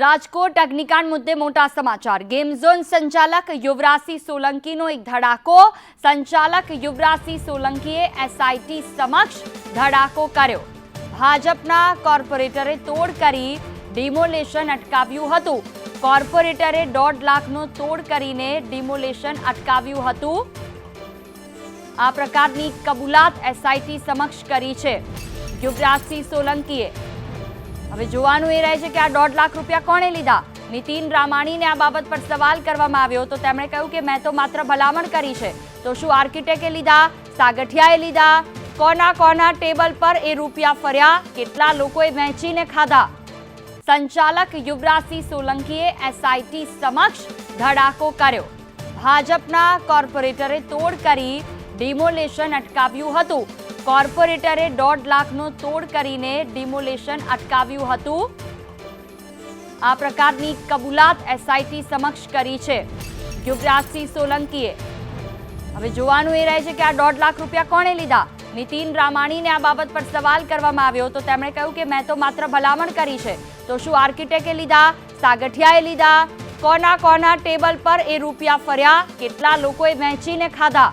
રાજકોટ અગ્નિકાંડ મુદ્દે મોટા સમાચાર. ગેમ ઝોન સંચાલક યુવરાજસિંહ સોલંકીનો એક ધડાકો. સંચાલક યુવરાજસિંહ સોલંકીએ એસઆઈટી સમક્ષ ધડાકો કર્યો. ભાજપના કોર્પોરેટરે તોડ કરી ડિમોલેશન અટકાવ્યું હતું. કોર્પોરેટરે દોઢ લાખનો તોડ કરીને ડિમોલેશન અટકાવ્યું હતું. આ પ્રકારની કબૂલાત એસઆઈટી સમક્ષ કરી છે. યુવરાજસિંહ સોલંકીએ હવે જોવાનું એ રહે છે કે આ દોઢ લાખ રૂપિયા કોણે લીધા? નીતિન રામાણીને આ બાબત પર સવાલ કરવામાં આવ્યો તો તેમણે કહ્યું કે મેં તો માત્ર ભલામણ કરી છે. તો શું આર્કિટેક્ટે લીધા? સાગઠિયાએ લીધા? કોના કોના ટેબલ પર એ રૂપિયા ફર્યા? કેટલા લોકોએ વહેંચીને ખાધા? સંચાલક યુવરાજસિંહ સોલંકીએ એસઆઈટી સમક્ષ ધડાકો કર્યો. ભાજપના કોર્પોરેટરે તોડ કરી ડિમોલેશન અટકાવ્યું હતું. કોર્પોરેટરે દોઢ લાખનો તોડ કરીને ડિમોલેશન અટકાવ્યું હતું. આ પ્રકારની કબૂલાત એસઆઈટી સમક્ષ કરી છે. યુવરાજસિંહ સોલંકીએ. હવે જોવાનું એ રહે છે કે આ દોઢ લાખ રૂપિયા કોણે લીધા? નીતિન રામાણીને આ બાબત પર સવાલ કરવામાં આવ્યો તો તેમણે કહ્યું કે મેં તો માત્ર ભલામણ કરી છે. તો શું આર્કિટેક્ટે લીધા? સાગઠિયાએ લીધા? કોના કોના ટેબલ પર એ રૂપિયા ફર્યા? કેટલા લોકોએ વહેંચીને ખાધા?